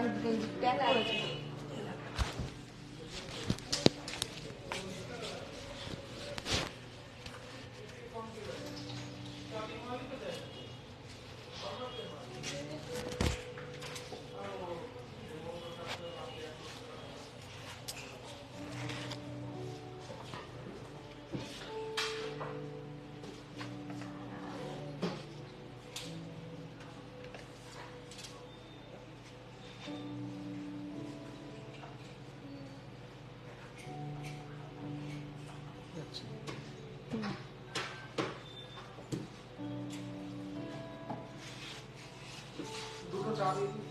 আমি ট্যাগ করেছি দুটো চা দিয়ে দিন।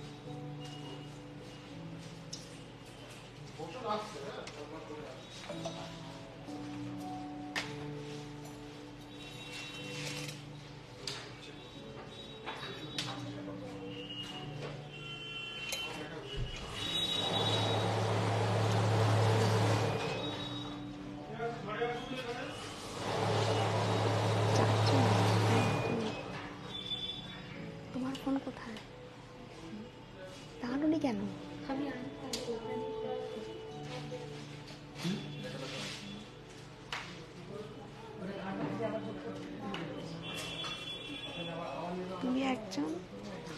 ওষুধ আসছে, হ্যাঁ,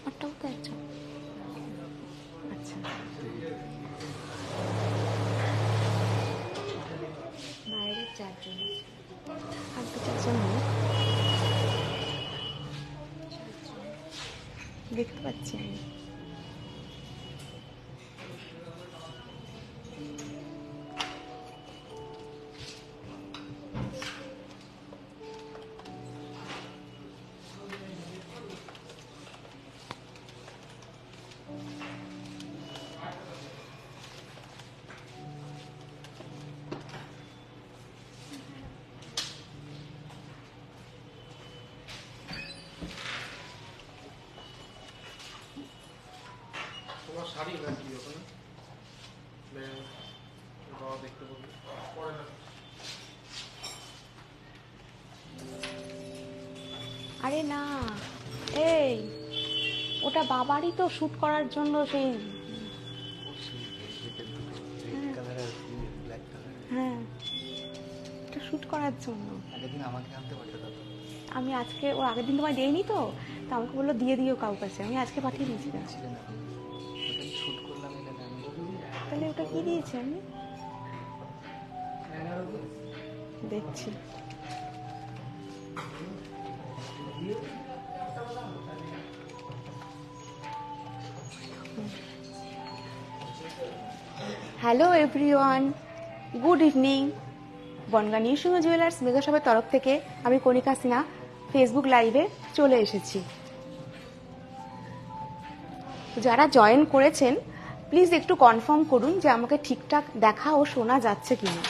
ওটাও তো একজন আচ্ছা। বাইরে চারজন আর তো চারজন। দেখতে পাচ্ছি আমি। তোমার শাড়ি নাকি ওখানে? বাবা দেখতে বলবে পরে না। আরে না এই ওটা বাবারই তো শুট করার জন্য সেই হ্যাঁ। এটা শুট করার জন্য। আগের দিন আমাকে আনতে পাঠাতো তো আমি আজকে ও আগের দিন তোমায় দেয়নি তো তা আমাকে বলল দিয়ে দিও কাউ কাছে আমি আজকে পাঠিয়ে দিয়েছিলাম। তাহলে ওটা কি দিয়েছে আমি? দেখছি। Hello everyone good evening Bangaon নিউসিংহ jewellers মেগাশপের তরফ থেকে আমি কণিকা সিনহা ফেসবুক লাইভে চলে এসেছি। যারা জয়েন করেছেন প্লিজ একটু কনফার্ম করুন যে আমাকে ঠিকঠাক দেখা ও শোনা যাচ্ছে কিনা।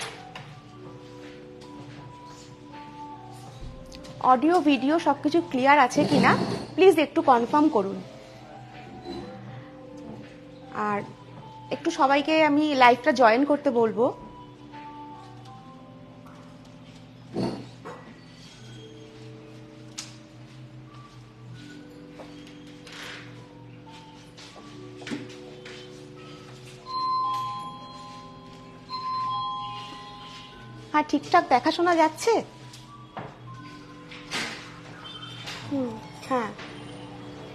অডিও ভিডিও সবকিছু ক্লিয়ার আছে কিনা? প্লিজ একটু কনফার্ম করুন। আর একটু সবাইকে আমি লাইভটা জয়েন করতে বলব। হ্যাঁ ঠিকঠাক দেখাশোনা যাচ্ছে? হুম হ্যাঁ।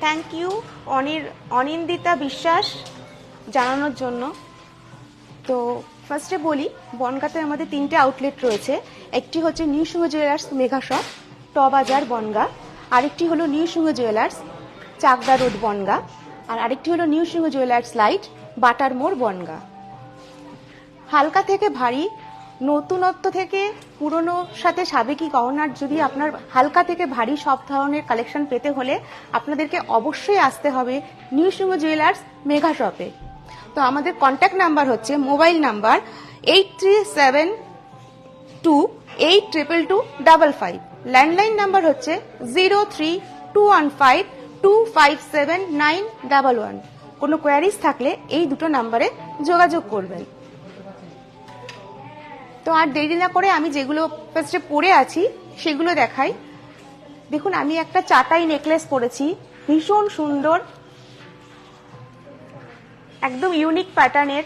থ্যাংক ইউ অনির, অনিন্দিতা বিশ্বাস জানানোর জন্য। তো ফার্স্টে বলি, বনগাতে আমাদের তিনটে আউটলেট রয়েছে। একটি হচ্ছে new Singha jewellers mega shop ট বাজার বনগা। আরেকটি হলো new Singha jewellers Chakdah road Bangaon. আর আরেকটি হলো নিউ সিংহ জুয়েলার্স লাইট বাটার মোড় বনগা। হালকা থেকে ভারী নতুনত্ব থেকে পুরনোর সাথে সাবেকি গহনার যদি আপনার হালকা থেকে ভারী সব ধরনের কালেকশন পেতে হলে আপনাদেরকে অবশ্যই আসতে হবে নিউ সিংহ জুয়েলার্স মেঘা শপে তো আমাদের কন্ট্যাক্ট নাম্বার হচ্ছে mobile number eight three seven two eight triple two double five landline number হচ্ছে zero three two one five two five seven nine double one কোনো কোয়ারিজ থাকলে এই দুটো নাম্বারে যোগাযোগ করবেন। তো আর দেরি না করে আমি যেগুলো ফার্স্টে পরে আছি, সেগুলো দেখাই। দেখুন, আমি একটা চাটাই নেকলেস পরেছি, ভীষণ সুন্দর, একদম ইউনিক প্যাটার্নের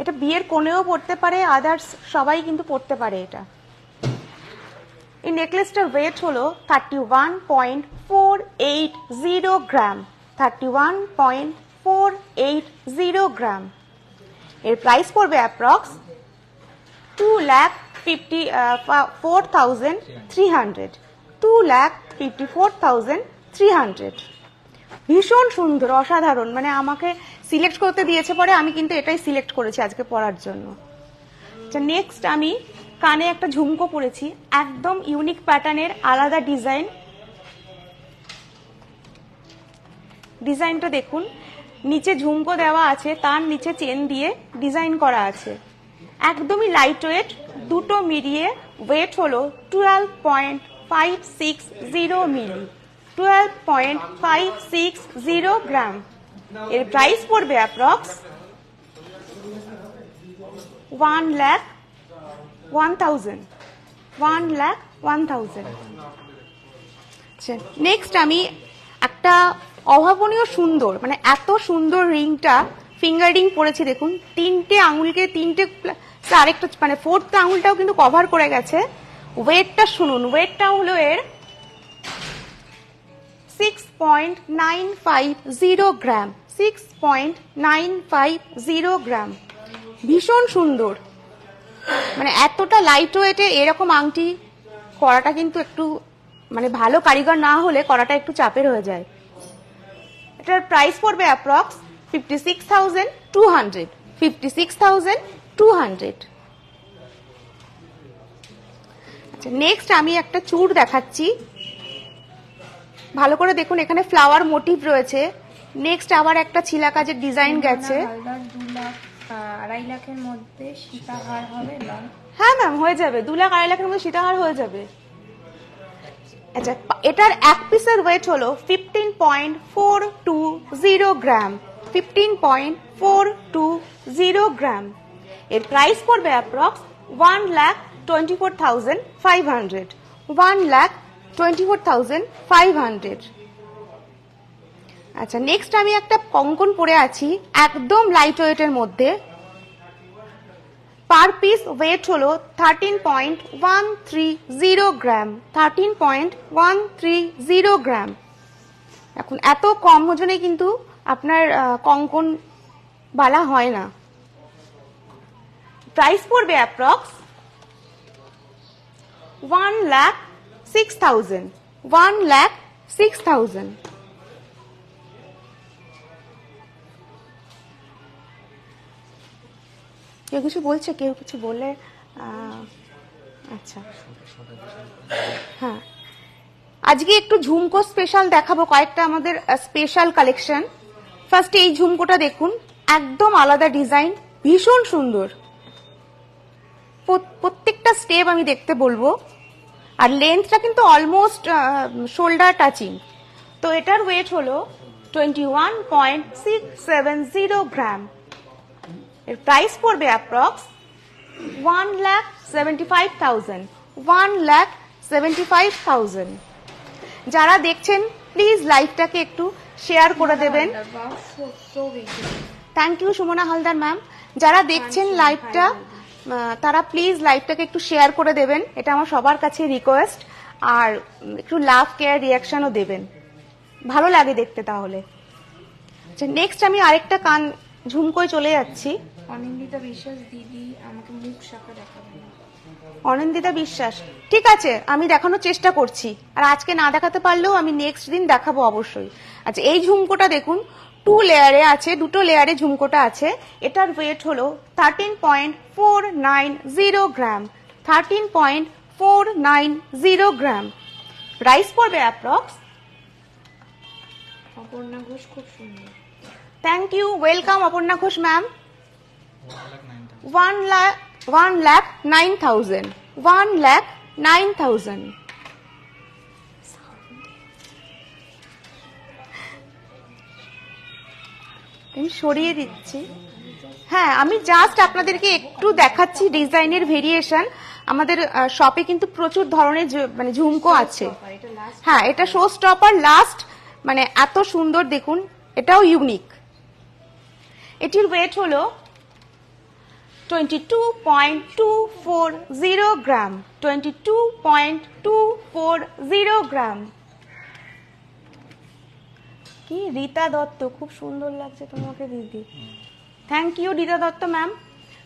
এটা বিয়ের কোণেও পড়তে পারে আদার্স সবাই কিন্তু পড়তে পারে এটা। এই নেকলেসটার ওয়েট হলো thirty one point four eight zero gram thirty one point four eight zero gram এর প্রাইস পড়বে approx two lakh fifty four thousand three hundred two lakh fifty four thousand three hundred ভীষণ সুন্দর, অসাধারণ। মানে আমাকে select করতে দিয়েছে পরে আমি কিন্তু এটাই সিলেক্ট করেছি আজকে পড়ার জন্য। আচ্ছা নেক্সট আমি কানে একটা ঝুমকো পরেছি। একদম ইউনিক প্যাটার্নের আলাদা ডিজাইন ডিজাইনটা দেখুন। নিচে ঝুমকো দেওয়া আছে, তার নিচে চেন দিয়ে ডিজাইন করা আছে। একদমই লাইট ওয়েট দুটো মিলিয়ে ওয়েট হলো twelve point five six zero মিলি। Twelve point five six zero gram. এর প্রাইস পড়বে approx one lakh one thousand one lakh one thousand next আমি একটা অভাবনীয় সুন্দর মানে এত সুন্দর রিংটা ফিঙ্গার রিং পরেছি, দেখুন। তিনটে আঙুলকে, তিনটে আরেকটা মানে ফোর্থ আঙুলটাও কিন্তু কভার করে গেছে। ওয়েটটা শুনুন ওয়েটটা হলো এর six point nine five zero gram six point nine five zero gram ভীষণ সুন্দর। মানে এতটা লাইট ওয়েটে এরকম আংটি করাটা কিন্তু একটু মানে ভালো কারিগর না হলে করাটা একটু চাপের হয়ে যায়। এটার প্রাইস পড়বে approx fifty six thousand two hundred fifty six thousand two hundred আচ্ছা নেক্সট আমি একটা চুর দেখাচ্ছি। ভালো করে দেখুন এখানে ফ্লাওয়ার মোটিভ রয়েছে। নেক্সট আবার একটা ছিলা কাজের ডিজাইন গেছে। আড়াই লাখের মধ্যে সীতাহার হবে হ্যাঁ ম্যাম হয়ে যাবে। দু লাখ আড়াই লাখের মধ্যে সীতাহার হয়ে যাবে। আচ্ছা এটার এক পিসের ওয়েট হলো fifteen point four two zero gram fifteen point four two zero gram এর প্রাইস পড়বে approx one lakh twenty four thousand five hundred one lakh twenty four thousand five hundred আচ্ছা নেক্সট আমি একটা কঙ্কন পরে আছি, একদম লাইট ওয়েটের মধ্যে। পার পিস ওয়েট হলো thirteen point one three zero gram. Thirteen point one three zero gram. এখন এত কম ওজনে কিন্তু আপনার কঙ্কন বালা হয় না। প্রাইস পড়বে approx one lakh six thousand one lakh six thousand কেউ কিছু বলছে? কেউ কিছু বললে আচ্ছা। হ্যাঁ। আজকে একটু ঝুমকো স্পেশাল দেখাবো, কয়েকটা আমাদের স্পেশাল কালেকশন ফার্স্ট এই ঝুমকোটা দেখুন, একদম আলাদা ডিজাইন ভীষণ সুন্দর। প্রত্যেকটা স্টেপ আমি দেখতে বলব। আর লেন্থটা কিন্তু অলমোস্ট শোল্ডার টাচিং তো এটার ওয়েট হলো twenty one point six seven zero gram এর প্রাইস পড়বে approx one lakh seventy five thousand one lakh seventy five thousand যারা দেখছেন প্লিজ লাইভটাকে একটু শেয়ার করে দেবেন। Thank you Sumana Haldar ma'am যারা দেখছেন লাইভটা তারা প্লিজ লাইভটাকে একটু শেয়ার করে দেবেন। এটা আমার সবার কাছে রিকোয়েস্ট আর একটু লাভ কেয়ার রিয়াকশনও দেবেন। ভালো লাগে দেখতে তাহলে। আচ্ছা নেক্সট আমি আরেকটা কান ঝুমকোয় চলে যাচ্ছি। অনিন্দিতা বিশ্বাস দিদি আমাকে মুখ শাখা দেখাবে না। অনন্দিতা বিশ্বাস ঠিক আছে আমি দেখানোর চেষ্টা করছি। আর আজকে না দেখাতে পারলেও আমি নেক্সট দিন দেখাবো অবশ্যই। আচ্ছা এই ঝুমকোটা দেখুন টু লেয়ারে আছে দুটো লেয়ারে ঝুমকোটা আছে। এটার ওয়েট হলো thirteen point four nine zero gram thirteen point four nine zero gram price পড়বে অ্যাপ্রক্স অপর্ণা ঘোষ খুব সুন্দর। Thank you welcome Aparna Ghosh ma'am one lakh one lakh nine thousand. One lakh nine thousand. আমি সরিয়ে দিচ্ছি। হ্যাঁ আমি just আপনাদেরকে একটু দেখাচ্ছি ডিজাইনের ভেরিয়েশন আমাদের শপে কিন্তু প্রচুর ধরনের মানে ঝুমকো আছে। হ্যাঁ এটা শো স্টপার লাস্ট মানে এত সুন্দর দেখুন, এটাও ইউনিক এটির ওয়েট হলো 22.240 gram. 22.240 gram. কি, রীতা দত্ত? খুব সুন্দর লাগছে তোমাকে, দিদি। Thank you Rita Dutta ma'am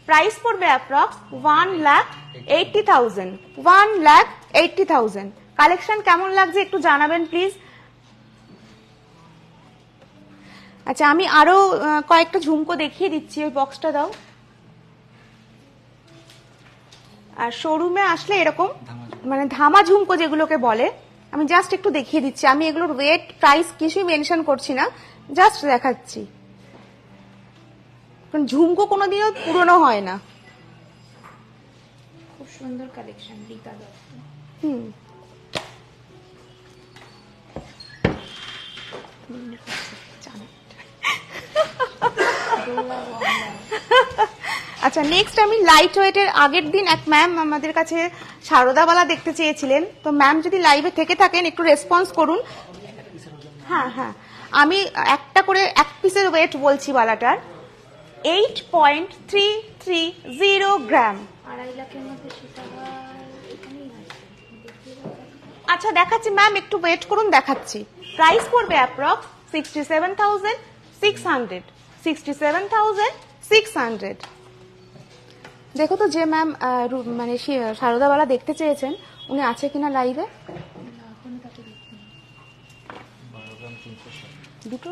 price পড়বে approx one lakh eighty thousand one lakh eighty thousand collection কেমন লাগছে একটু জানাবেন প্লিজ আচ্ছা আমি আরও কয়েকটা ঝুমকো দেখিয়ে দিচ্ছি, ওই বক্সটা দাও। আর শোরুমে আসলে এরকম মানে ধামা ঝুমকো যেগুলোকে বলে আমি জাস্ট একটু দেখিয়ে দিচ্ছি। আমি এগুলোর ওয়েট প্রাইস কিছুই মেনশন করছি না জাস্ট দেখাচ্ছি। কারণ ঝুমকো কোনোদিনও পুরনো হয় না। খুব সুন্দর কালেকশন রীতা দত্ত। হুম। আচ্ছা নেক্সট আমি লাইট ওয়েটের আগের দিন এক ম্যাম আমাদের কাছে সারদাবালা দেখতে চেয়েছিলেন। তো ম্যাম যদি লাইভে থেকে থাকেন একটু রেসপন্স করুন। হ্যাঁ হ্যাঁ। আমি একটা করে এক পিসের ওয়েট বলছি বালাটার। Eight point three three zero gram. আচ্ছা দেখাচ্ছি ম্যাম একটু ওয়েট করুন দেখাচ্ছি। প্রাইস পড়বে approx sixty seven thousand six hundred sixty seven thousand six hundred দেখো তো যে ম্যাম মানে সারদাবালা দেখতে চেয়েছেন উনি আছে কিনা লাইভে? দুটো?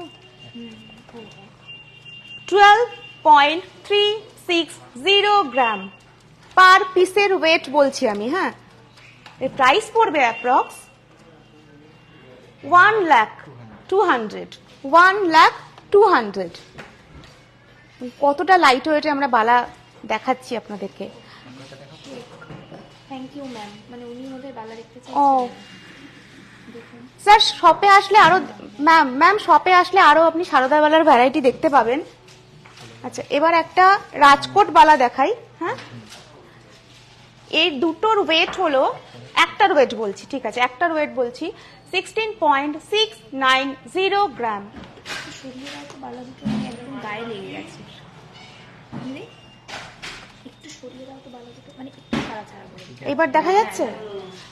Twelve point three six zero gram per পিসের ওয়েট বলছি আমি হ্যাঁ? এর প্রাইস পড়বে approx one lakh two hundred one lakh two hundred কতটা লাইট ওয়েটে আমরা বালা দেখাচ্ছি আপনাদেরকে। থ্যাংক ইউ ম্যাম মানে উনি ওদের বালা দেখতে ও। স্যার শপে আসলে আরও ম্যাম ম্যাম শপে আসলে আরও আপনি সারদাবালার ভ্যারাইটি দেখতে পাবেন। আচ্ছা এবার একটা রাজকোট বালা দেখাই হ্যাঁ? এই দুটোর ওয়েট হলো একটার ওয়েট বলছি ঠিক আছে একটার ওয়েট বলছি sixteen point six nine zero gram মানে গায়ে লেগে গেছে। এবার দেখা যাচ্ছে?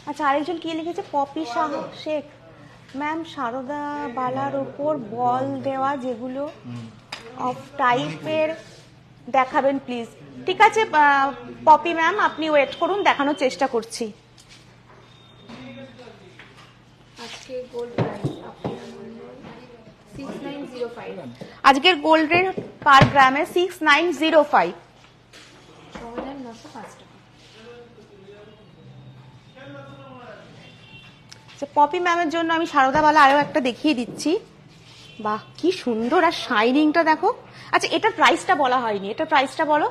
আচ্ছা আরেকজন কি লিখেছে? পপি শাহ শেখ। ম্যাম সারদা বালার ওপর বল দেওয়া যেগুলো অফ টাইপের দেখাবেন প্লিজ ঠিক আছে পপি ম্যাম আপনি ওয়েট করুন দেখানোর চেষ্টা করছি। আজকের গোল্ড রেট পার গ্রামে সিক্স নাইন জিরো ফাইভ নশো পাঁচ টাকা। পপি ম্যামের জন্য আমি সারদাবালা আরও একটা দেখিয়ে দিচ্ছি। বাহ কি সুন্দর আর শাইনিংটা দেখো। আচ্ছা এটা প্রাইসটা বলা হয়নি। এটা প্রাইসটা বলো।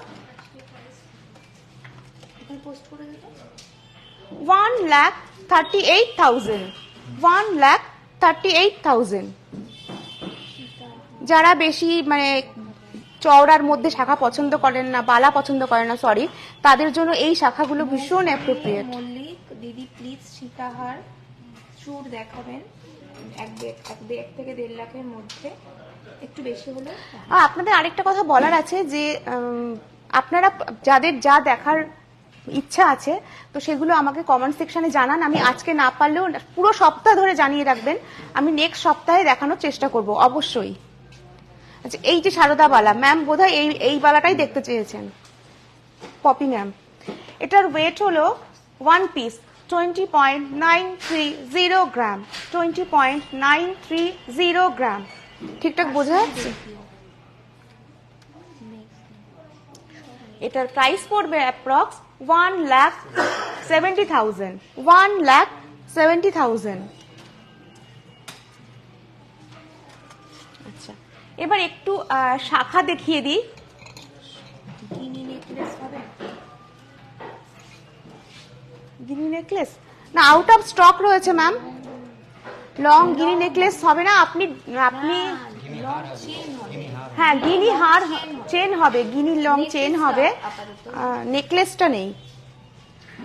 One lakh thirty eight thousand one lakh thirty eight thousand যারা বেশি মানে চওড়ার মধ্যে শাখা পছন্দ করেন না বালা পছন্দ করেন না সরি তাদের জন্য এই শাখাগুলো ভীষণ অ্যাপ্রোপ্রিয়েট মল্লিক দিদি প্লিজ সীতাহার চুর দেখাবেন এক এক থেকে দেড় লাখের মধ্যে একটু বেশি হলে আর আপনাদের আরেকটা কথা বলার আছে যে আপনারা যাদের যা দেখার ইচ্ছা আছে তো সেগুলো আমাকে কমেন্ট সেকশনে জানান। আমি আজকে না পারলেও পুরো সপ্তাহ ধরে জানিয়ে রাখবেন আমি নেক্সট সপ্তাহে দেখানোর চেষ্টা করব অবশ্যই। আচ্ছা এই যে সারদা বালা ম্যাম বোধহয় এই এই বালাটাই দেখতে চেয়েছেন। পপি ম্যাম এটার ওয়েট হলো one piece twenty point nine three zero gram twenty point nine three zero gram ঠিকঠাক বোঝা যাচ্ছে? এটার প্রাইস পড়বে approx one lakh seventy thousand one lakh seventy thousand এবার একটু শাখা দেখিয়ে দিই। Necklace guinea necklace? না আউট অফ স্টক রয়েছে ম্যাম লং গিনি নেকলেস হবে না আপনি আপনি হ্যাঁ গিনি হার চেন হবে। গিনি লং চেন হবে। নেকলেসটা নেই।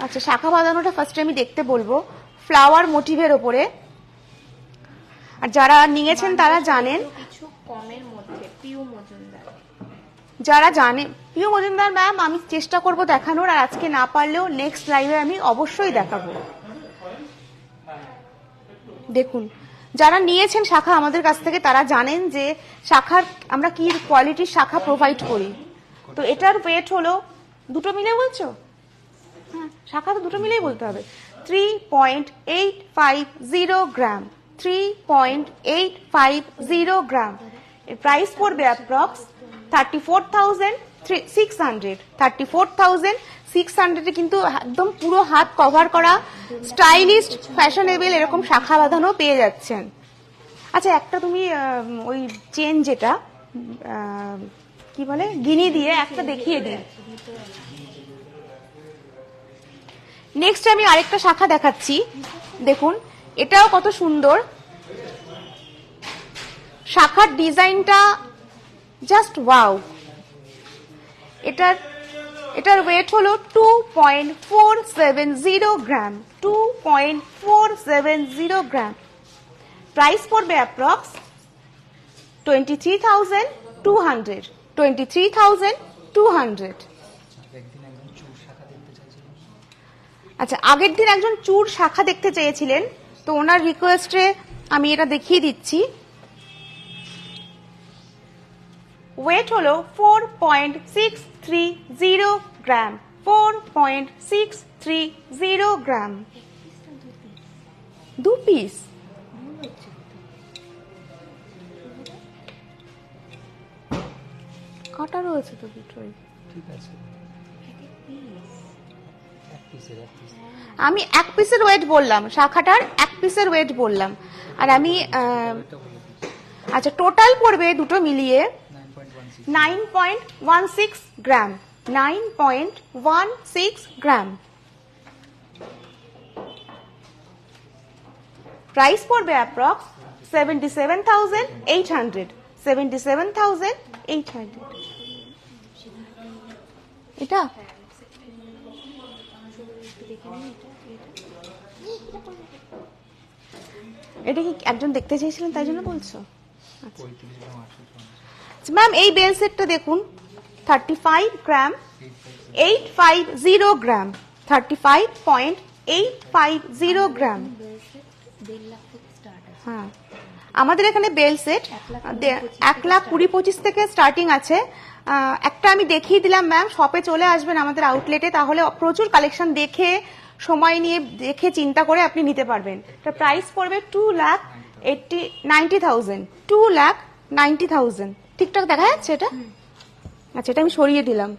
আচ্ছা শাখা বাঁধানোটা ফার্স্টে আমি দেখতে বলব ফ্লাওয়ার মোটিভের ওপরে আর যারা নিয়েছেন তারা জানেন। কিছু কমের মধ্যে, পিউ মজুমদার। যারা জানে প্রিয় মজুমদার ম্যাম আমি চেষ্টা করব দেখানোর, আর আজকে না পারলেও নেক্সট লাইভে আমি অবশ্যই দেখাবো। দেখুন, যারা নিয়েছেন শাখা, আমাদের কাছ থেকে তারা জানেন যে শাখার আমরা কি কোয়ালিটির শাখা প্রোভাইড করি। তো এটার ওয়েট হলো, দুটো মিলে বলছো? হ্যাঁ শাখা তো দুটো মিলেই বলতে হবে। Three point eight five zero gram three point eight five zero gram এর প্রাইস পড়বে approx thirty four thousand three six hundred thirty four thousand six হান্ড্রেডে কিন্তু একদম পুরো হাত কভার করা স্টাইলিস্ট ফ্যাশনেবল এরকম শাখা বাঁধানো পেয়ে যাচ্ছেন। আচ্ছা একটা তুমি ওই চেন যেটা কি বলে, গিনি দিয়ে একটা দেখিয়ে দিই। নেক্সট আমি আরেকটা শাখা দেখাচ্ছি। দেখুন এটাও কত সুন্দর। শাখার ডিজাইনটা জাস্ট ওয়াও এটার এটার ওয়েট হলো two point four seven zero gram two point four seven zero gram price পড়বে approx twenty three thousand two hundred twenty three thousand two hundred আচ্ছা আগের দিন একজন চুর শাখা দেখতে চেয়েছিলেন। তো ওনার রিকোয়েস্টে আমি এটা দেখিয়ে দিচ্ছি। ওয়েট হলো four point six three zero gram four point six three zero gram দু পিস কাটা রয়েছে তো দুটোই? ঠিক আছে। এক পিসের এক পিস আমি এক পিসের ওয়েট বললাম, শাখাটার এক পিসের ওয়েট বললাম। আর আমি আচ্ছা টোটাল পড়বে দুটো মিলিয়ে nine point one six gram nine point one six gram price পড়বে approx seven eight hundred seven thousand eight hundred এটা? এটা কি একজন দেখতে চেয়েছিলেন তাই জন্য বলছো? পঁয়ত্রিশ গ্রাম আটশো চল্লিশ। ম্যাম এই বেল সেটটা দেখুন। Thirty five gram eight five zero gram thirty five point eight five zero gram দেড় লাখ থেকে স্টার্ট আছে। হ্যাঁ। আমাদের এখানে বেল সেট এক লাখ কুড়ি পঁচিশ থেকে স্টার্টিং আছে। একটা আমি দেখিয়ে দিলাম ম্যাম শপে চলে আসবেন আমাদের আউটলেটে তাহলে প্রচুর কালেকশন দেখে সময় নিয়ে দেখে চিন্তা করে আপনি নিতে পারবেন। এটা প্রাইস পড়বে two lakh eighty ninety thousand two lakh ninety thousand ঠিকঠাক দেখা যাচ্ছে এটা? আচ্ছা এটা আমি সরিয়ে দিলাম।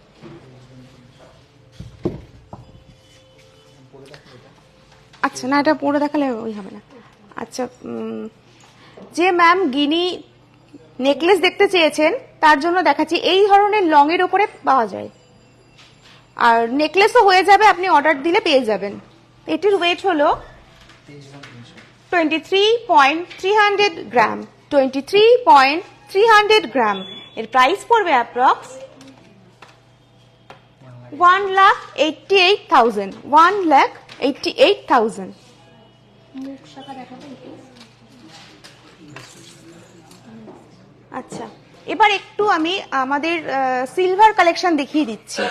আচ্ছা না এটা পরে দেখালে ওই হবে না। আচ্ছা যে ম্যাম গিনি নেকলেস দেখতে চেয়েছেন তার জন্য দেখাচ্ছি এই ধরনের লং এর ওপরে পাওয়া যায়। আর নেকলেসও হয়ে যাবে, আপনি অর্ডার দিলে পেয়ে যাবেন। এটির ওয়েট হলো twenty three point three hundred gram twenty three point three hundred gram এর প্রাইস পড়বে approx one lakh eighty eight thousand one lakh eighty eight thousand? আচ্ছা এবার একটু আমি আমাদের সিলভার কালেকশন দেখিয়ে দিচ্ছি।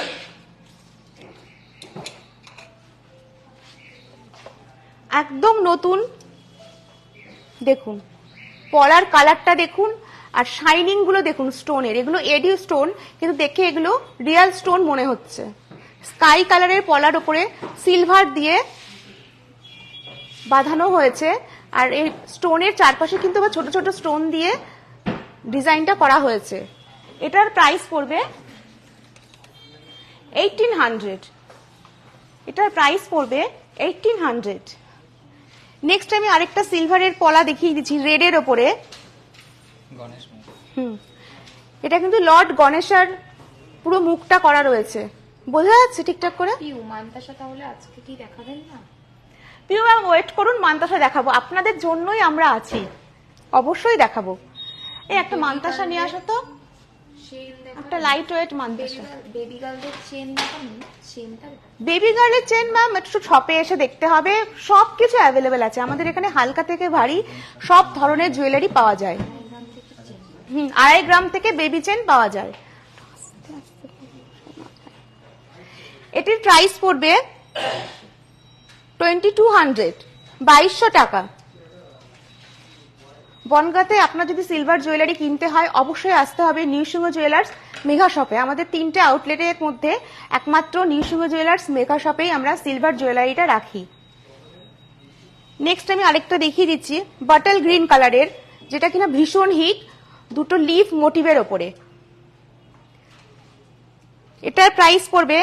একদম নতুন। দেখুন, পলার কালারটা দেখুন আর শাইনিংগুলো দেখুন স্টোনের। এগুলো এডি স্টোন, কিন্তু দেখে এগুলো রিয়াল স্টোন মনে হচ্ছে। স্কাই কালারের পলার উপরে সিলভার দিয়ে বাঁধানো হয়েছে আর এই স্টোনের চারপাশে কিন্তু আবার ছোট ছোট স্টোন দিয়ে ডিজাইনটা করা হয়েছে। এটার প্রাইস পড়বে এইটিন হান্ড্রেড এটার প্রাইস পড়বে এইটিন হান্ড্রেড নেক্সট আমি আরেকটা সিলভারের পলা দেখিয়ে দিচ্ছি রেডের ওপরে। গণেশ হুম। এটা কিন্তু লর্ড গণেশার পুরো মুখটা করা রয়েছে। বোঝা যাচ্ছে ঠিকঠাক করে? পিউ মান্তাসা তাহলে আজকে কি দেখাবেন না? প্রিয় ম্যাম ওয়েট করুন মান্তাসা দেখাবো। আপনাদের জন্যই আমরা আছি। অবশ্যই দেখাবো। এই একটা মান্তাসা নিয়ে আসো তো। একটা light weight chain chain ma'am একটু শপে এসে দেখতে হবে সব কিছু অ্যাভেলেবেল আছে। আমাদের এখানে হালকা থেকে ভারী সব ধরনের জুয়েলারি পাওয়া যায়। হুম আড়াই গ্রাম থেকে বেবি চেন পাওয়া যায়। এটির প্রাইস পড়বে টোয়েন্টি টু হান্ড্রেড বাইশশো টাকা। বনগাতে আপনার যদি সিলভার জুয়েলারি কিনতে হয়, অবশ্যই আসতে হবে নিউসিংহ জুয়েলার্স মেঘা শপে আমাদের তিনটে আউটলেটের মধ্যে একমাত্র নিউসিংহ জুয়েলার্স মেঘা শপেই আমরা সিলভার জুয়েলারিটা রাখি। নেক্সট আমি আরেকটা দেখিয়ে দিচ্ছি বাটল গ্রিন কালারের যেটা কিনা ভীষণ হিট দুটো লিফ মোটিভের ওপরে। এটার প্রাইস পড়বে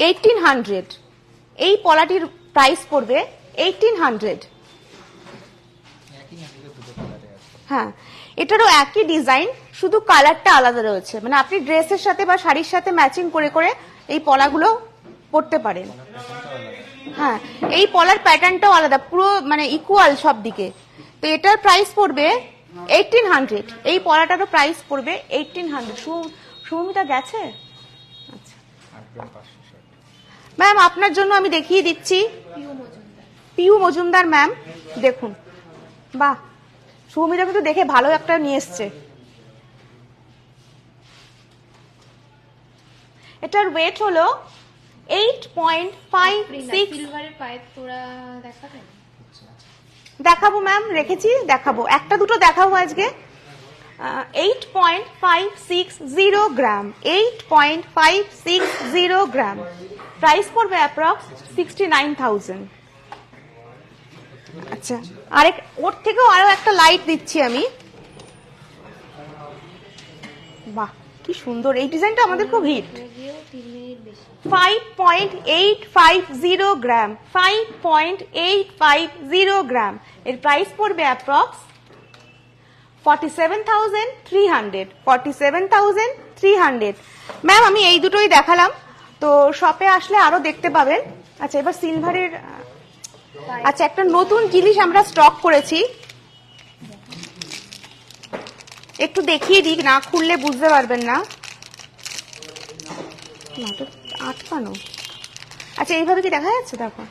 এইটিন হান্ড্রেড এই পলাটির প্রাইস পড়বে এইটিন হান্ড্রেড একই না দুটো দুটো কালারে আছে হ্যাঁ এটারও একই ডিজাইন শুধু কালারটা আলাদা রয়েছে। মানে আপনি ড্রেসের সাথে বা শাড়ির সাথে ম্যাচিং করে করে এই পলাগুলো পরতে পারেন। হ্যাঁ এই পলার প্যাটার্নটাও আলাদা পুরো মানে ইকুয়াল সব দিকে। তো এটার প্রাইস পড়বে এইটিন হান্ড্রেড এই পলাটারও প্রাইস পড়বে এইটিন হান্ড্রেড সৌমিতা গেছে? আচ্ছা। ম্যাম আপনার জন্য আমি দেখিয়ে দিচ্ছি। পিউ মজুমদার। ম্যাম দেখুন। বাহ সৌমিতা কিন্তু দেখে ভালো একটা নিয়ে এসছে। এটার ওয়েট হলো এইট পয়েন্ট ফাইভ সিক্স দেখাবো ম্যাম রেখেছি দেখাবো। একটা দুটো দেখাবো আজকে। Eight point five six zero gram eight point five six zero gram price পড়বে অ্যাপ্রক্স সিক্সটি নাইন থাউজেন্ড আচ্ছা আরেক, ওর থেকেও আরও একটা লাইট দিচ্ছি আমি। বাহ, কি সুন্দর, এই ডিজাইনটা আমাদের খুব hit five point eight five zero gram five point eight five zero gram এর প্রাইস পড়বে approx forty seven thousand three hundred forty seven thousand three hundred ma'am আমি এই দুটোই দেখালাম, তো শপে আসলে আরও দেখতে পাবেন। আচ্ছা এবার সিলভারের আচ্ছা একটা নতুন জিনিস আমরা স্টক করেছি। একটু দেখিয়ে দিক না খুললে বুঝতে পারবেন না। আটকানো। আচ্ছা এইভাবে কি দেখা যাচ্ছে? দেখো।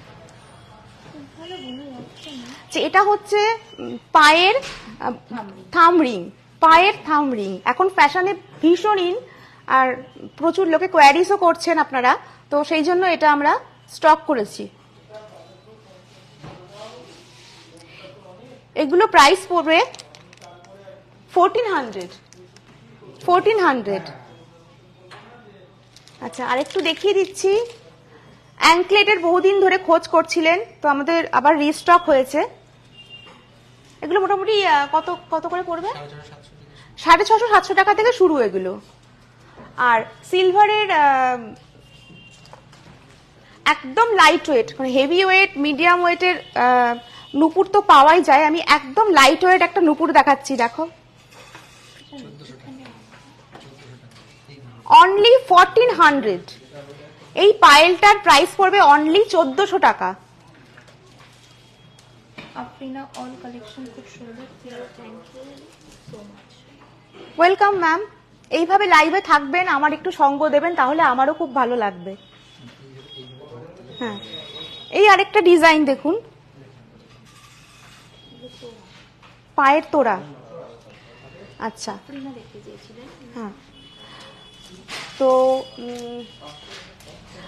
আচ্ছা, এটা হচ্ছে পায়ের থাম রিং। পায়ের থাম রিং। এখন ফ্যাশনে ভীষণ ইন আর প্রচুর লোকে কোয়ারিজও করছেন আপনারা। তো সেই জন্য এটা আমরা স্টক করেছি। এগুলো প্রাইস পড়বে ফোরটিন হান্ড্রেড ফোরটিন হান্ড্রেড আচ্ছা আরেকটু দেখিয়ে দিচ্ছি। অ্যাঙ্কলেটের বহুদিন ধরে খোঁজ করছিলেন, তো আমাদের আবার রিস্টক হয়েছে। এগুলো মোটামুটি কত কত করে পড়বে? সাড়ে ছশো সাতশো টাকা থেকে শুরু এগুলো। আর সিলভারের একদম লাইট ওয়েট মানে হেভি ওয়েট মিডিয়াম ওয়েটের নুপুর তো পাওয়াই যায়। আমি একদম লাইট ওয়েট একটা নুপুর দেখাচ্ছি দেখো। অনলি ফোরটিন হান্ড্রেড এই পায়েলটার প্রাইস পড়বে অনলি চোদ্দশো টাকা। আফরিনা অল কালেকশন খুব সুন্দর। Thank you so much welcome ma'am এইভাবে লাইভে থাকবেন আমার একটু সঙ্গ দেবেন তাহলে আমারও খুব ভালো লাগবে। হ্যাঁ। এই আরেকটা ডিজাইন দেখুন। পায়ের তোড়া। আচ্ছা। হ্যাঁ। তো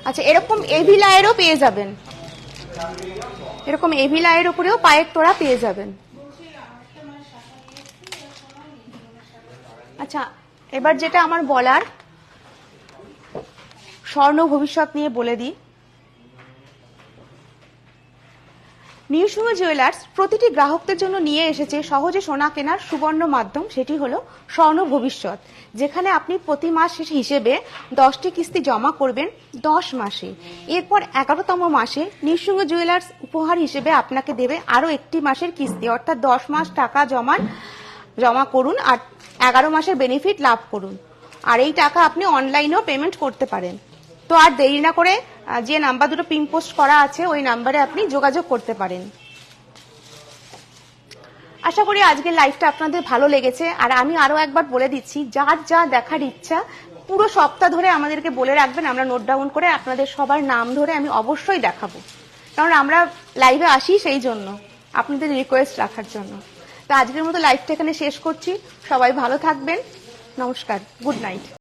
আচ্ছা এরকম এভিলায়েরও পেয়ে যাবেন। এরকম এভিলায়ের উপরেও পায়ের তোড়া পেয়ে যাবেন। আচ্ছা এবার যেটা আমার বলার, স্বর্ণ ভবিষ্যৎ নিয়ে বলে দিই। নিউসিংহ জুয়েলার্স প্রতিটি গ্রাহকদের জন্য নিয়ে এসেছে সহজে সোনা কেনার সুবর্ণ মাধ্যম, সেটি হলো স্বর্ণ ভবিষ্যৎ, যেখানে আপনি প্রতি মাস হিসেবে দশটি কিস্তি জমা করবেন দশ মাসে। এরপর এগারোতম মাসে নিউসিংহ জুয়েলার্স উপহার হিসেবে আপনাকে দেবে আরও একটি মাসের কিস্তি, অর্থাৎ দশ মাস টাকা জমান, জমা করুন আর এগারো মাসের বেনিফিট লাভ করুন। আর এই টাকা আপনি অনলাইনেও পেমেন্ট করতে পারেন। তো আর দেরি না করে যে নাম্বার দুটো পিন পোস্ট করা আছে, ওই নাম্বারে আপনি যোগাযোগ করতে পারেন। আশা করি আজকের লাইভটা আপনাদের ভালো লেগেছে। আর আমি আরও একবার বলে দিচ্ছি, যার যা দেখার ইচ্ছা, পুরো সপ্তাহ ধরে আমাদেরকে বলে রাখবেন, আমরা নোট ডাউন করে আপনাদের সবার নাম ধরে আমি অবশ্যই দেখাবো। কারণ আমরা লাইভে আসি সেই জন্য, আপনাদের রিকোয়েস্ট রাখার জন্য। তো আজকের মতো লাইভটা এখানে শেষ করছি। সবাই ভালো থাকবেন। নমস্কার। Good night